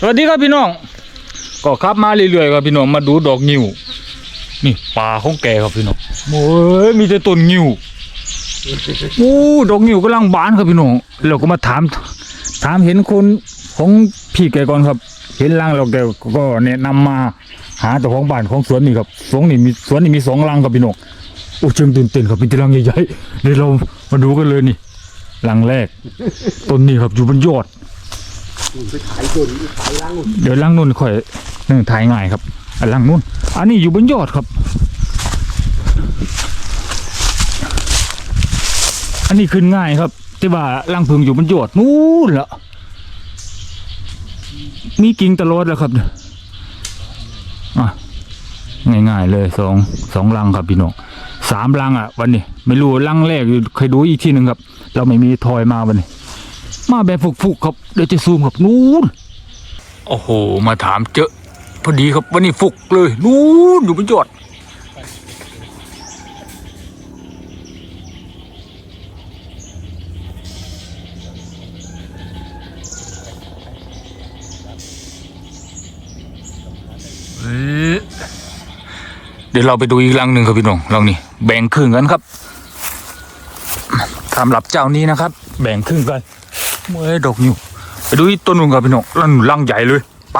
สวัสดีครับพี่น้อง ก็ขับมาเรื่อยๆครับพี่น้องมาดูดอกงิ้วนี่ป่าของแกครับพี่น้องโอ้ยมีแต่ต้นงิ้วโอ้ดอกงิ้วกำลังบานครับพี่น้องเราก็มาถาม ถามเห็นคนของพี่แกก่อนครับ เห็นรังเราแกก็แนะนำมาหาเจ้าของบ้านของสวนนี่ครับสวนนี่มีสวนนี่มีสองรังครับพี่น้องโอ้เชิงตื่นเต้นครับเป็นรังใหญ่ๆเดี๋ยวเรามาดูกันเลยนี่รังแรกต้นนี้ครับอยู่บนยอด ไปขายส่วนขายล้างเดี๋ยวล่างนู่นค่อยนึ่งถ่ายง่ายครับอันล่างนู่นอันนี้อยู่บนยอดครับ อันนี้ขึ้นง่ายครับ แต่ว่าล่างพึงอยู่บนยอดนู่นละมีกิ่งตลอดแล้วครับอะง่ายๆเลยสองสองลังครับพี่น้องสามลังอะ วันนี้ ไม่รู้ลังแรกเคยดูอีกทีหนึ่งครับ เราไม่มีทอยมาวันนี้ มาแบบฟุกๆครับเดี๋ยวจะซูมครับนู่นโอ้โห มาถามเจอพอดีครับวันนี้ฟุกเลยนู่นอยู่บนยอดเดี๋ยวเราไปดูอีกรังหนึ่งครับพี่น้องรังนี้แบ่งครึ่งกันครับสำหรับเจ้านี้นะครับ แบ่งครึ่งกัน เมื่อดอกนิ้วไปดูต้นหนึงครับพี่น้องรังรังใหญ่เลยไป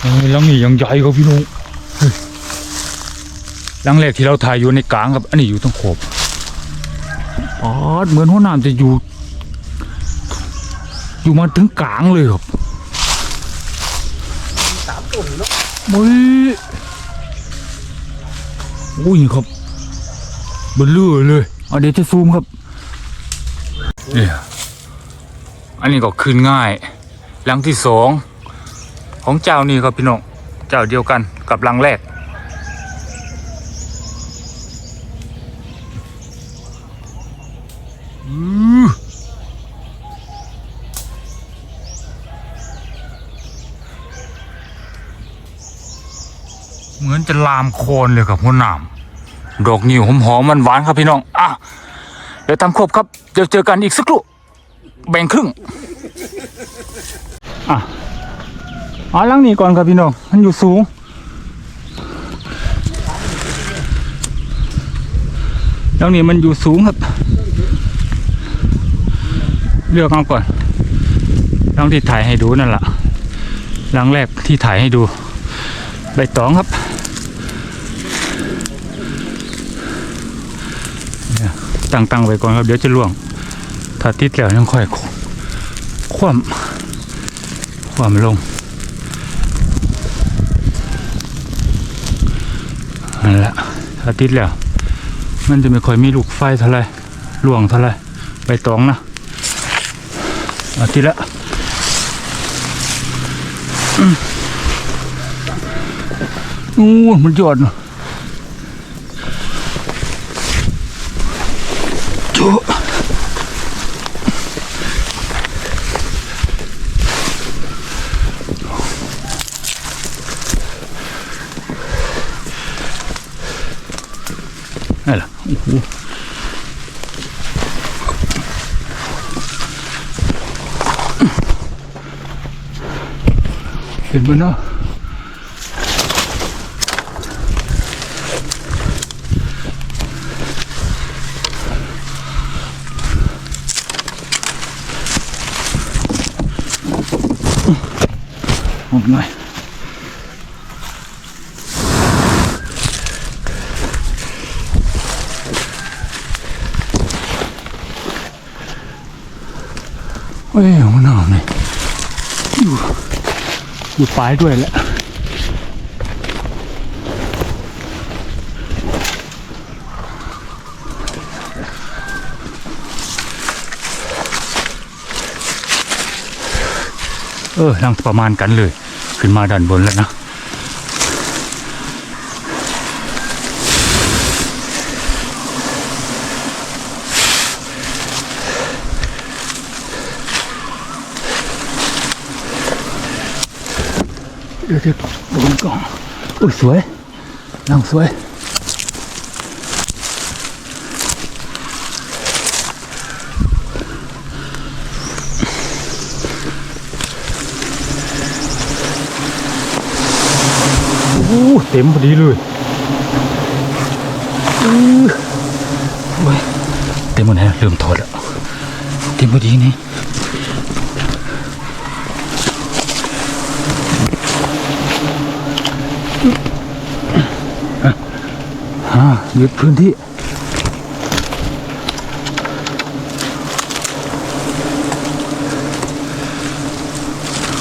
เฮ้ยรังนี้ยังใหญ่ครับพี่น้องเฮ้ยรังแรกที่เราถ่ายอยู่ในกลางครับอันนี้อยู่ตรงขอบอ๋อเหมือนหัวหน้ำจะอยู่ อยู่มาถึงกลางเลยครับสามต้นเนาะมุ้ยอุ้ยครับบลเลื่อเลยเอาเดี๋ยวจะซูมครับ เนี่ยอันนี้ก็ขึ้นง่าย หลังที่สองของเจ้านี่ครับพี่น้องเจ้าเดียวกันกับหลังแรก เหมือนจะลามโคนเลยครับหัวหนามดอกนิ้วหอมๆมันหวานครับพี่น้องอะ เดี๋ยวทำครบครับ เดี๋ยวเจอกันอีกสักครู่แบ่งครึ่งอะเอาลังนี้ก่อนครับพี่น้องมันอยู่สูงหลังนี้มันอยู่สูงครับ เลือกเอาก่อนหลังที่ถ่ายให้ดูนั่นแหละหลังแรกที่ถ่ายให้ดู ใบตองครับเนี่ย ตั้งตั้งไว้ก่อนครับ เดี๋ยวจะล่วง ถ้าติดแล้วยังค่อยคว่ำคว่ำลงนั่นแหละถ้าติดแล้ว มันจะไม่ค่อยมีลูกไฟเท่าไหรล่วงเท่าไรใบตองนะอาทิติดละอู้มันยอดเนอะ โจ้นั่นแหละโอ้โหเห็นมั้ยเนาะหมดหน่อยเอ้ยมันหนาวเลยอยู่อยู่ปลายด้วยแหละเออลังประมาณกันเลย ขึ้นมาด้านบนแล้วนะเดี๋ยวจะดูมันก่อนอุ้ยสวยลังสวย อ เต็มพอดีเลยอื้อโอ้ยเต็มหมดแล้วเริ่มถอดแล้วเต็มพอดีนี่อ่ายึดพื้นที่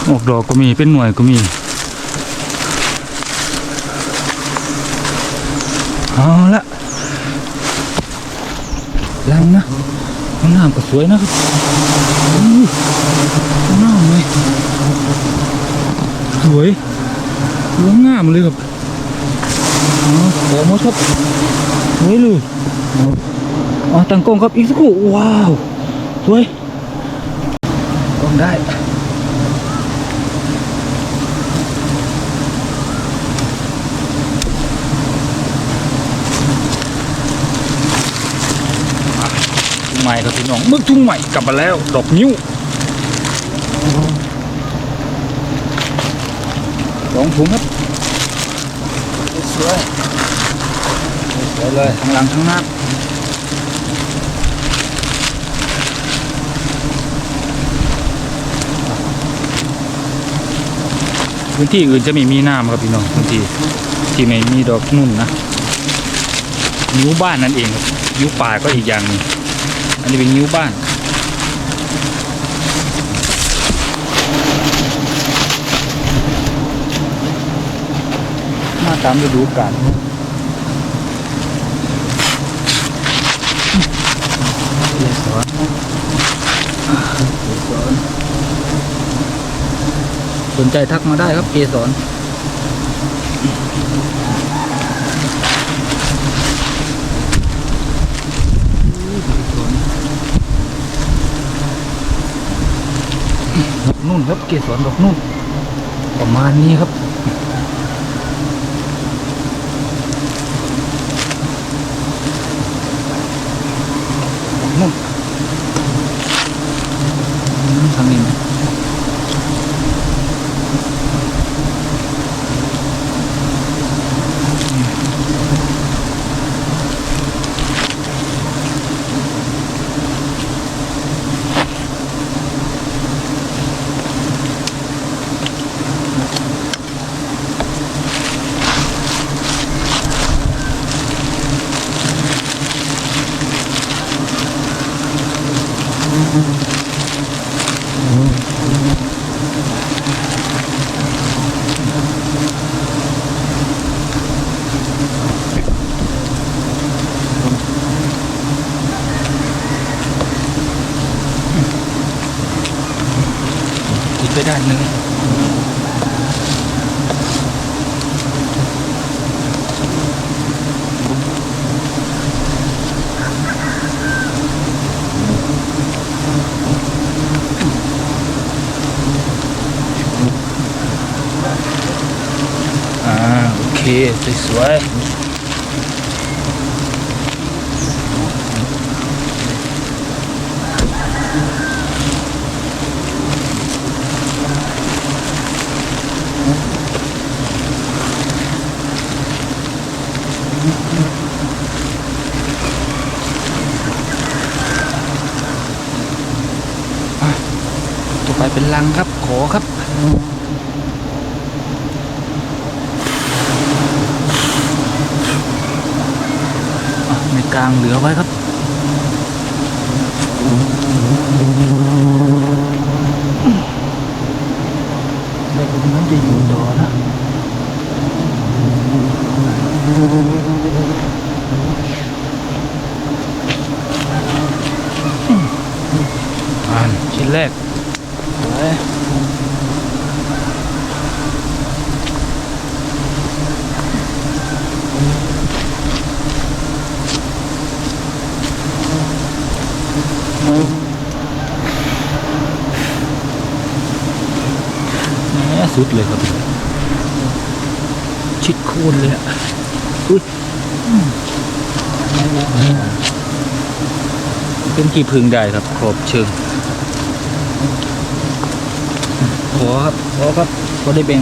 ออกดอกก็มีเป็นหน่วยก็มี เอาละลังนะข้างน้าก็สวยนะครับอู้ข้างน้าเลยสวยสวยงามเลยครับอ๋อขอหมดครับสวยเลยอ๋ออ๋อตั้งกล้องครับอีกสักครู่ว้าวสวยกล้องได้ ทุ่งให ม่ครับพี่น้องมึกทุ่งใหม่กลับมาแล้ว ดอกนิ้วสองถุงครับสวยสวยเลยทั้งหลังทั้งหน้าพื้นที่อื่นจะไม่มีน้ำครับพี่น้องพื้นที่ที่ไม่มีดอกนุ่นนะนิ้วบ้านนั่นเองครับนิ้วป่าก็อีกอย่างนึง อันนี้เป็นนิ้วบ้านมาตามฤดูกาลเกสรเกสรสนใจทักมาได้ครับเกสอก นุ่นครับเกสรดอกนุ่นประมาณนี้ครับ นู่นอืมทางนี้นะอีกไปด้านหนึ่งอ่า โอเค สวยต่อไปเป็นลังครับ ขอครับ อะใน กลางเหลือไว้ครับได้ผมนั้นจะอยู่ต่อนะอ่านชิ้นแรก สุดเลยครับ ชิดโคนเลยอะอุ้ยเป็นกี่พึงได้ครับ ขอบเชิง ขอครับ ขอครับก็ได้แบ่ง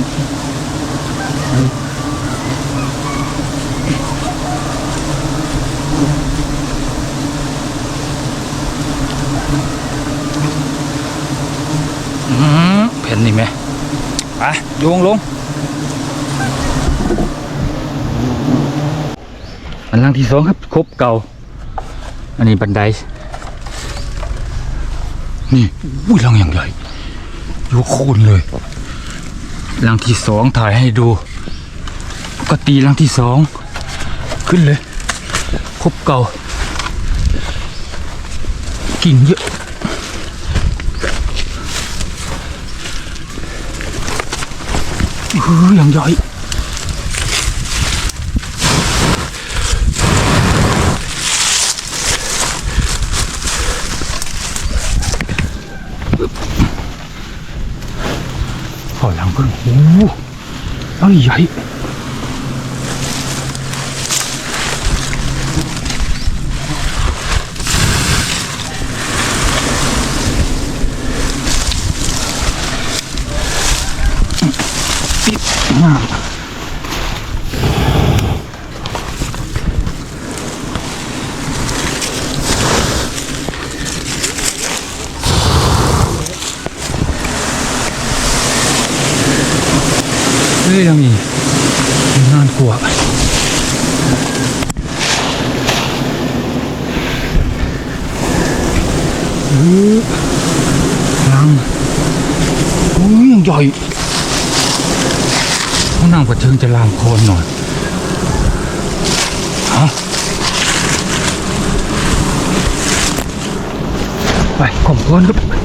เพ็นนี่ไหม ไปโยงลงอันล่างที่สองครับครบเก่า อันนี้บันได นี่อุ้ยลังอย่างใหญ่ยกโคนเลยลังที่สองถ่ายให้ดู ก็ตีลังที่สองขึ้นเลยครบเก่ากิ่งเยอะเฮ้ย อย่างใหญ่ถอยหลังเพิ่งโอ้โหเอ้ยใหญ่ ฮ้ยยังมีงานกว่าเฮ้ยลังโอ้ยยังใหญ่ห้องนั่งประเทิงจะลามโคนหน่อยเอาไปข่มโคนครับ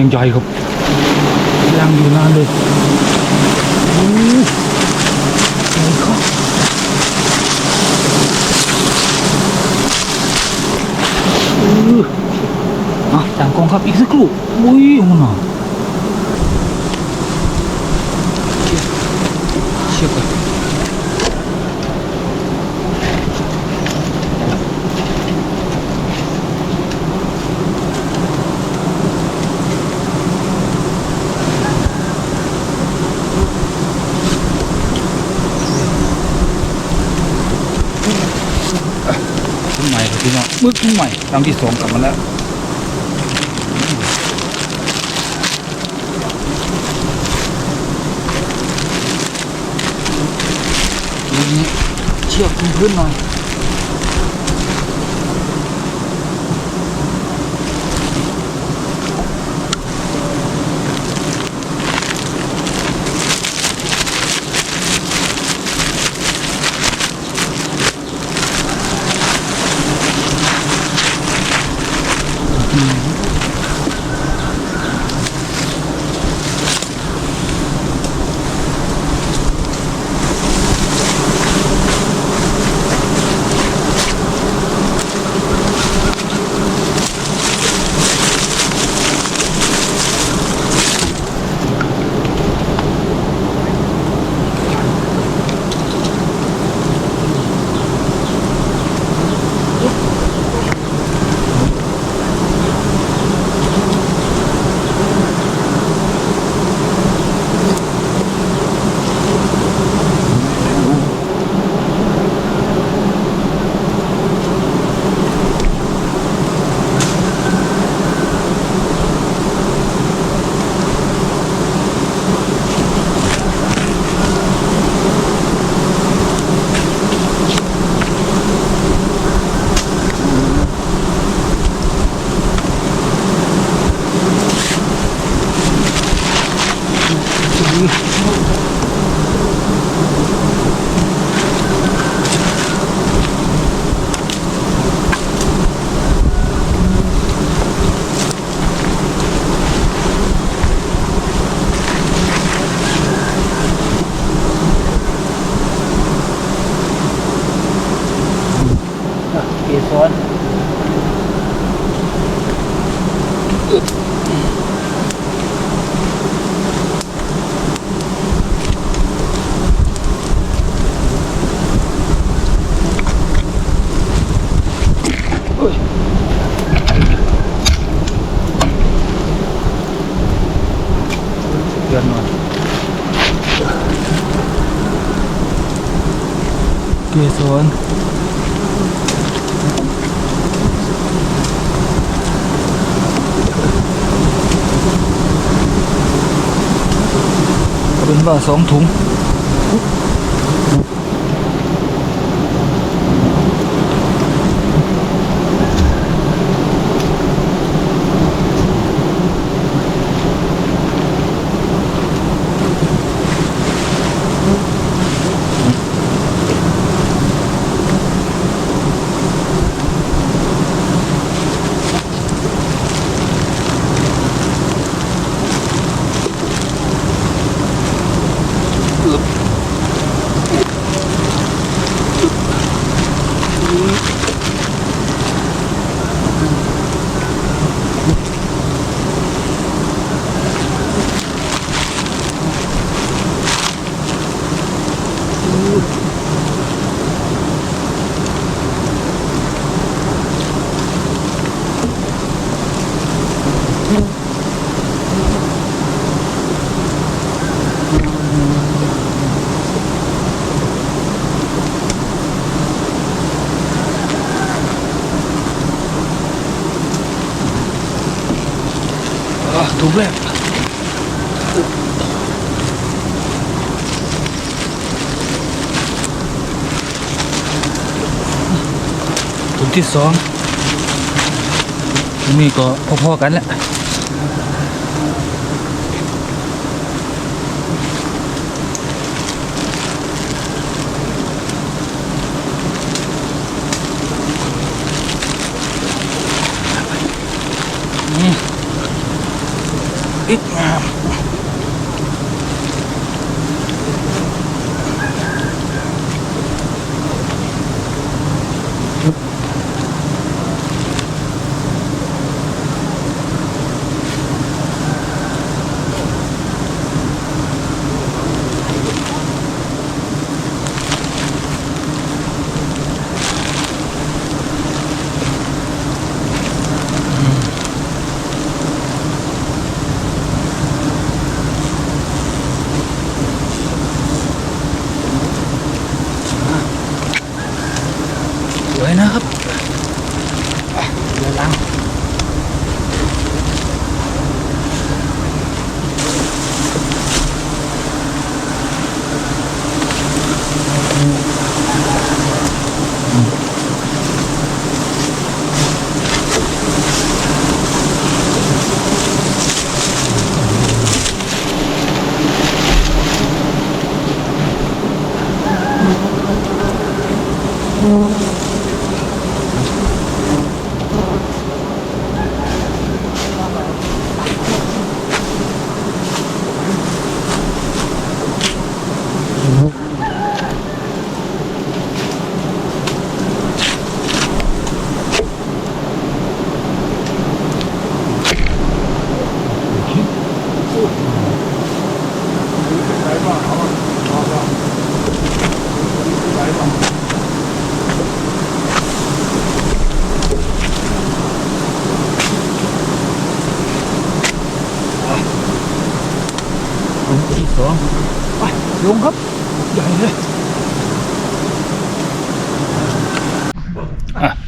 ยังใหญ่ครับยังอยู่นานเลยโอ้ยใหญ่ครับเออะต่างกองครับอีกสักครู่อุ้ยมันหนาเชือกก่อนขึ้นใหม่ครับ พี่น้องมึกขึ้นใหม่ลำที่สองกลับมาแล้วนี่เชือกขึ้นพื้นหน่อย สรเอาเป็นว่าสองถุงอะถุงแรกถุงที่สองถุงนี้ก็พอๆกันแหละ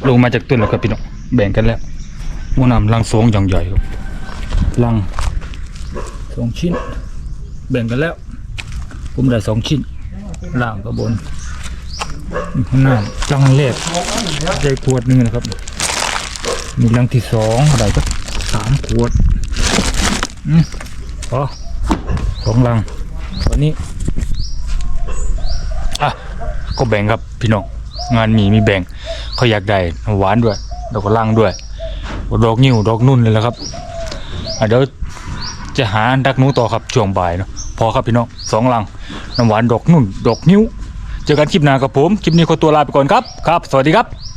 ลงมาจากต้นแล้วครับพี่น้องแบ่งกันแล้วมูนำลังสองอย่างใหญ่ครับลังสองชิ้น แบ่งกันแล้ว ผมได้สองชิ้นล่างกับบนข้างหน้าจังแรกได้ขวดหนึงนะครับมีลังที่สองได้ก็สามขวดอืมพอสองลังวันนี้อะก็แบ่งครับพี่น้องงานมีมีแบ่ง เขาอยากได้หวานด้วยแล้วก็ลังด้วยดอกนิ้วดอกนุ่นเลยแล้วครับเดี๋ยวจะหาดักหนูต่อครับช่วงบ่ายเนาะพอครับพี่น้องสองลังน้ำหวานดอกนุ่นดอกนิ้ว เจอกันคลิปหน้ากับผมคลิปนี้ขอตัวลาไปก่อนครับครับ สวัสดีครับ